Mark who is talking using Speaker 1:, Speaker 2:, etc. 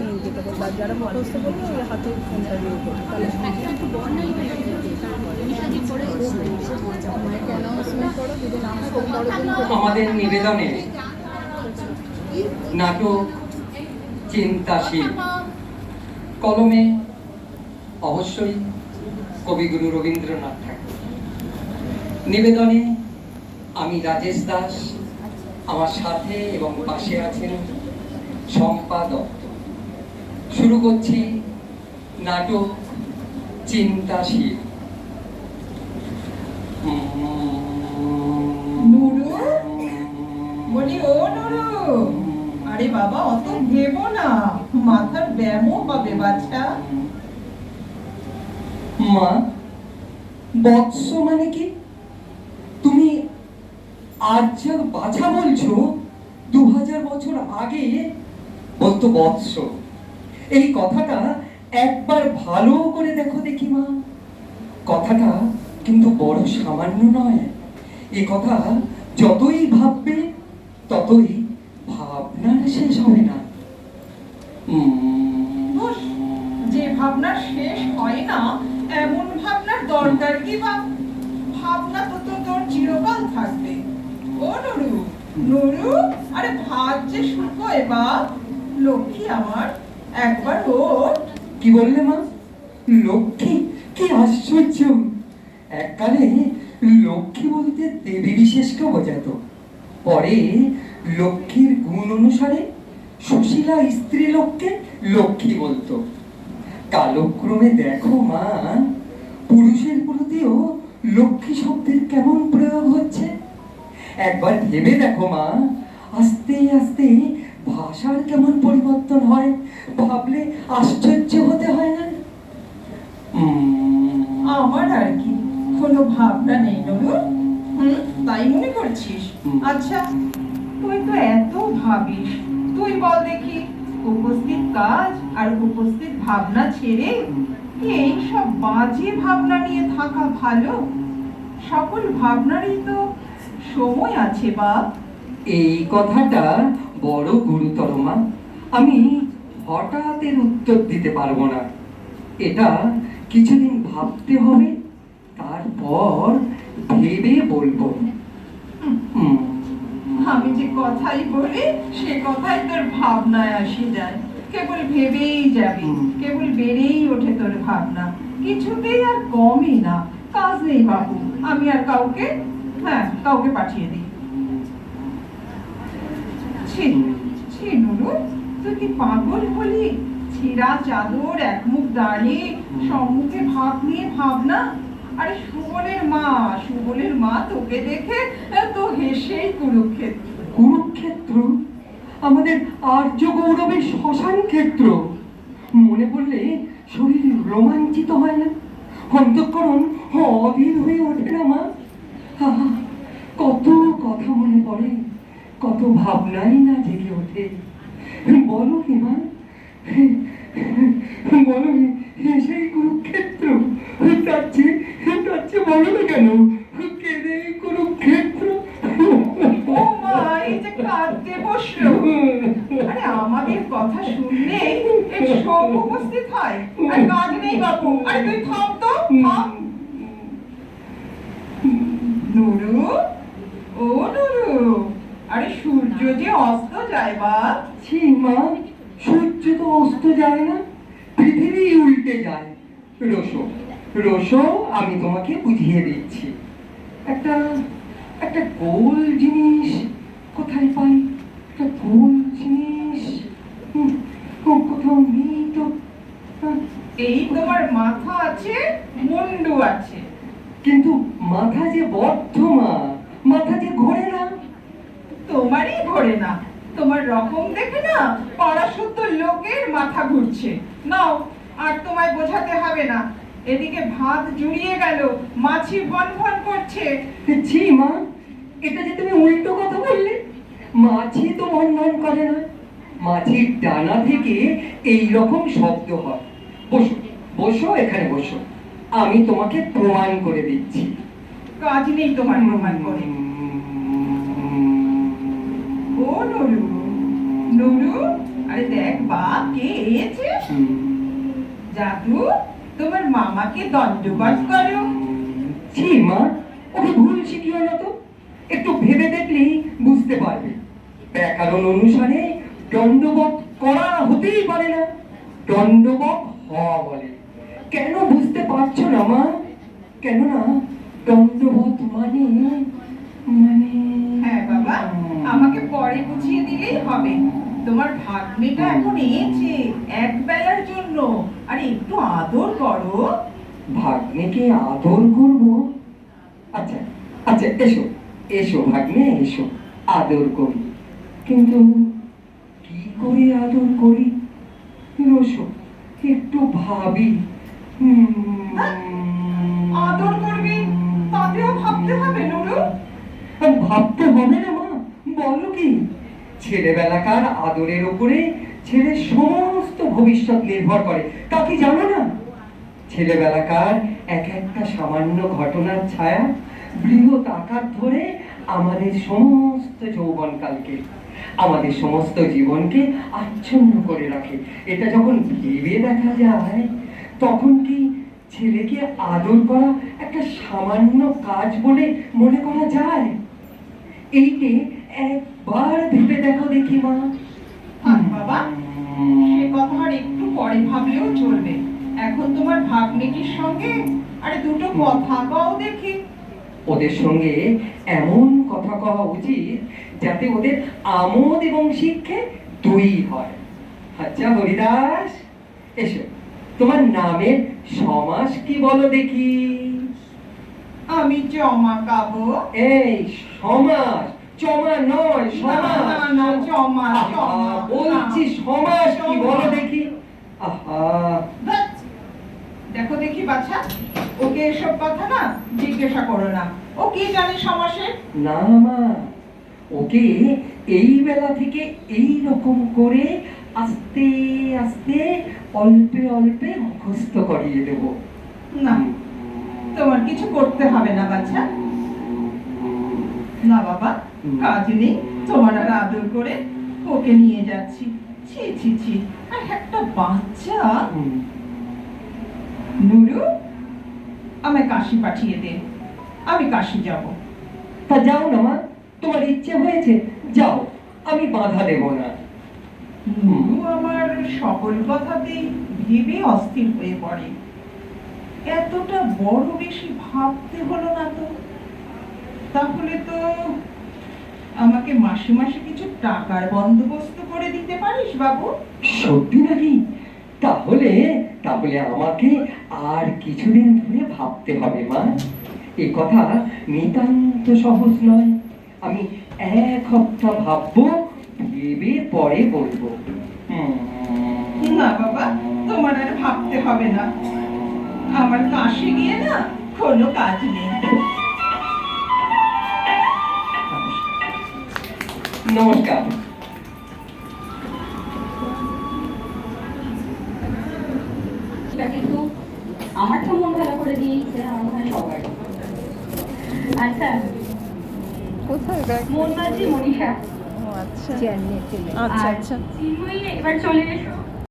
Speaker 1: নিয়ে যেতে করতো আর যারা মুখস্থ করতো ওই হাতে ফোনটা নিয়ে
Speaker 2: আমাদের নিবেদনে নাটক চিন্তাশীল। কলমে অবশ্যই কবিগুরু রবীন্দ্রনাথ ঠাকুর। নিবেদনে আমি রাজেশ দাস, আমার সাথে এবং পাশে আছেন শম্পা দত্ত শুরু করছি নাটক চিন্তাশীল।
Speaker 3: নুরু? বলি ও নুরু আরে বাবা অত ভেবো না। মাথার ব্যায়ামও হবে বাচ্চা।
Speaker 2: মা বৎস মানে কি? তুমি আজ বাছা বলছো দু হাজার বছর আগে বলতো বৎস। এই কথাটা একবার ভালো করে দেখো দেখি মা। কথাটা কিন্তু বড় সামান্য নয়। এ কথা যতই ভাববে, ততই ভাবনার শেষ হবে না।
Speaker 3: যে ভাবনা শেষ হয় না, এমন ভাবনার দরকার কি বা ভাবনা তো তো তোর চিরকাল থাকবে। ও নুরু নুরু, আরে ভাত যে শুকোয় বা লক্ষ্মী আমার একবার
Speaker 2: কি বললে মা? লক্ষ্মী, কি আশ্চর্য। এককালে লক্ষ্মী বলতে দেবী বিশেষকে বোঝাতো। পরে লক্ষ্মীর গুণ অনুসারে সুশীলা স্ত্রী লোককে লক্ষ্মী বলতো। কালক্রমে দেখো মা, পুরুষের প্রতিও লক্ষ্মী শব্দের কেমন প্রয়োগ হচ্ছে? একবার ভেবে দেখো মা, আস্তে আস্তে ভাষার কেমন পরিবর্তন হয়? ভাবলে আশ্চর্য হতে হয় না?
Speaker 3: আমার আর কি? কোনো ভাবনা নেই হুম? তাই মনে করছিস? আচ্ছা তুই তো এত ভাবিস। তুই বল দেখি উপস্থিত কাজ আর উপস্থিত ভাবনা ছেড়ে এই সব বাজে ভাবনা নিয়ে থাকা ভালো? সকল ভাবনারই তো সময় আছে বাপ।
Speaker 2: এই কথাটা আমি হঠাৎ এর উত্তর দিতে পারব না। এটা কিছুদিন ভাবতে হবে তারপর ভেবে বলব।
Speaker 3: আমি যে কথাই বলি সে কথাই তোর ভাবনায় আসে যায়। কেবল ভেবেই যাবি কেবল বেড়েই ওঠে তোর ভাবনা। কিছুতেই আর কমই না কাজ নেই বাবু আমি আর কাউকে হ্যাঁ কাউকে পাঠিয়ে দিই। ছি ছি নুরু তুই কি পাগল হলি? ছিঁড়া চাদর একমুখ দাঁড়িয়ে সম্মুখে ভাব নিয়ে ভাবনা। আরে সুবলের মা সুবলের মা তোকে দেখে তো হেসেই কুরুক্ষেত্র।
Speaker 2: কুরুক্ষেত্র? আমাদের আর্য গৌরবের শ্মশান ক্ষেত্র। মনে পড়লে শরীর রোমাঞ্চিত হয় না? অন্তঃকরণ অধীর হয়ে ওঠে না মা। কত কথা মনে পড়ে কত ভাবনাই না জেগে ওঠে। বলো কি মা? বলো সেই কুরুক্ষেত্র যাচ্ছে যাচ্ছে বলো না কেন? কেঁদে কুরুক্ষেত্র?
Speaker 3: আমাদের কথা শুনলে সব উপস্থিত হয়। আর কাজ নেই আরে, তুই থাম তো, থাম। নুরু, ও নুরু। আরে, সূর্য যে অস্ত বা
Speaker 2: ছি মা সূর্য তো অস্ত যায় না পৃথিবী উল্টে যায়। রোশো রোশো আমি তোমাকে বুঝিয়ে দিচ্ছি। একটা একটা গোল জিনিস কোথায় পাই? একটা গোল জিনিস কোথাও নেই তো?
Speaker 3: এই তোমার মাথা আছে মুন্ডু আছে।
Speaker 2: কিন্তু মাথা যে বদ্ধ মা মাথা যে ঘোরে না।
Speaker 3: তোমারই ঘোরে না। তোমার রকম দেখে না পাড়া সত্তর লোকের মাথা ঘুরছে। নাও আর তোমায় বোঝাতে হবে না। এদিকে ভাত জুড়িয়ে গেল মাছি ভন ভন করছে।
Speaker 2: ছি মা এটা যে তুমি উল্টো কথা বললে মাছি তো বন্ধন করে না। মাছির ডানা থেকে এই রকম শব্দ হয়। বসো বসো এখানে বসো। আমি তোমাকে প্রমাণ করে দিচ্ছি।
Speaker 3: কাজ নেই তোমার প্রমাণ করে। জাদু তোমার মামাকে দণ্ডবাস করো।
Speaker 2: ছি মা ওকে ভুল শিখিও না তো। একটু ভেবে দেখলেই বুঝতে পারবে। ব্যাকরণ অনুসারে দণ্ডবত করা হতেই পারে না। দণ্ডবত হওয়া বলে। কেন বুঝতে পারছ না মা? কেননা দণ্ডবত মানে মানে
Speaker 3: হ্যাঁ বাবা আমাকে পরে বুঝিয়ে দিলেই হবে। তোমার ভাগ্নিটা এখন এসেছে এক বেলার জন্য। আর একটু আদর করো।
Speaker 2: ভাগ্নেকে আদর করব? আচ্ছা আচ্ছা এসো এসো ভাগ্নে এসো আদর করি। কিন্তু কি করে আদর করি? রসো একটু ভাবি। ছেলেবেলাকার আদরের উপরে ছেলের সমস্ত ভবিষ্যৎ নির্ভর করে। তা কি জানো না? ছেলেবেলাকার এক একটা সামান্য ঘটনার ছায়া বৃহৎ আকার ধরে আমাদের সমস্ত যৌবনকালকে, আমাদের সমস্ত জীবনকে আচ্ছন্ন করে রাখে। এটা যখন ভেবে দেখা যায়, তখন কি ছেলেকে আদর করা একটা সামান্য কাজ বলে মনে করা যায়? এইটে একবার ভেবে দেখো দেখি মা
Speaker 3: থাক বাবা সে কথা আর একটু পরে ভাবলেও চলবে। এখন তোমার ভাগ্নিটির সঙ্গে আরে দুটো কথা কও দেখি।
Speaker 2: ওদের সঙ্গে এমন কথা কওয়া উচিত যাতে ওদের আমোদ এবং শিক্ষে দুই হয়। আচ্ছা হরিদাস এসো। তোমার নামের সমাস কি বলো দেখি?
Speaker 3: আমি জমা কাবো।
Speaker 2: এই সমাস। চমা নয় সমাস
Speaker 3: না, না, জমা,
Speaker 2: বলছি সমাস কি বলো দেখি। আহা।
Speaker 3: দেখো দেখি বাছা ওকে এসব কথা না জিজ্ঞাসা করো না। ও কি জানে সমাসের
Speaker 2: না মা। ওকে এই বেলা থেকে এই রকম করে আস্তে আস্তে অল্পে অল্পে মুখস্থ করিয়ে দেব।
Speaker 3: না তোমার কিছু করতে হবে না বাছা। না বাবা। কাজ নেই। তোমার আর আদর করে ওকে নিয়ে যাচ্ছি। ছি ছি ছি। আর একটা বাচ্চা। নুরু আমায় কাশি পাঠিয়ে দে। আমি কাশি যাব।
Speaker 2: তা যাও না মা। তোমার ইচ্ছে হয়েছে। যাও। আমি বাধা দেব না।
Speaker 3: নুরু আমার সকল কথাতেই ভেবে অস্থির হয়ে পড়ে। এতটা বড় বেশি ভাবতে হলো না তো। তাহলে তো আমাকে মাসে মাসে কিছু টাকার বন্দোবস্ত করে দিতে পারিস বাবু?
Speaker 2: সত্যি নাকি? তাহলে তাহলে আমাকে আর কিছুদিন ধরে ভাবতে হবে মা। এ কথা নিতান্ত সহজ নয়। আমি এক হপ্তাহ ভাববো ভেবে পরে বলব।
Speaker 3: না বাবা তোমার আর ভাবতে হবে না। আমার কাশি গিয়ে না কোনো কাজ নেই।
Speaker 2: নমস্কার
Speaker 4: কিন্তু আমার তো মন ভালো করে দিয়েছে আমার সবার আচ্ছা
Speaker 1: কোথায়
Speaker 4: মন মাঝি মনীষা।
Speaker 1: ও আচ্ছা। আচ্ছা আচ্ছা।
Speaker 4: এবার চলে এসো।